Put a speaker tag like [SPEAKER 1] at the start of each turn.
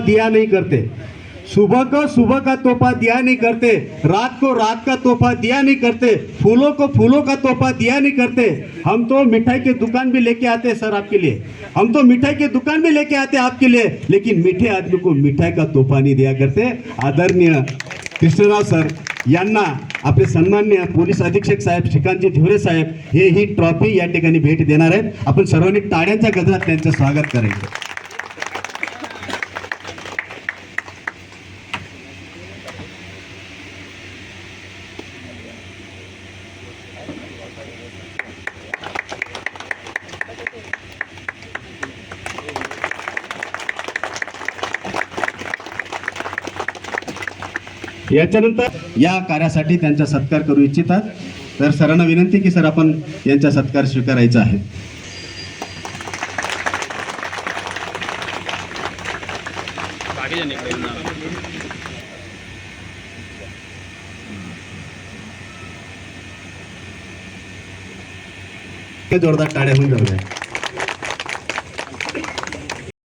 [SPEAKER 1] दिया नहीं करते। सुबह को सुबह का तोहफा दिया नहीं करते रात को रात का तोहफा दिया नहीं करते फूलों को फूलों का तोहफा दिया नहीं करते। हम तो मिठाई की दुकान भी लेके आते हैं सर आपके लिए। हम तो मिठाई की दुकान भी लेके आते हैं आपके लिए लेकिन मीठे आदमी को मिठाई का तोहफा नहीं दिया करते। आदरणीय कृष्णराव सर यांना आपले सन्मान्य पोलीस अधीक्षक साहेब श्रीकांतजी धिवरे साहेब हे ही ट्रॉफी या ठिकाणी भेट देणार आहेत. आपण सर्वांनी टाळ्यांच्या गजरात त्यांचं स्वागत करायचं. याच्यानंतर या कार्यासाठी त्यांचा सत्कार करू इच्छितात. तर सरांना विनंती की सर आपण यांचा सत्कार स्वीकारायचा आहे. जोरदार टाळ्या होऊन जाऊया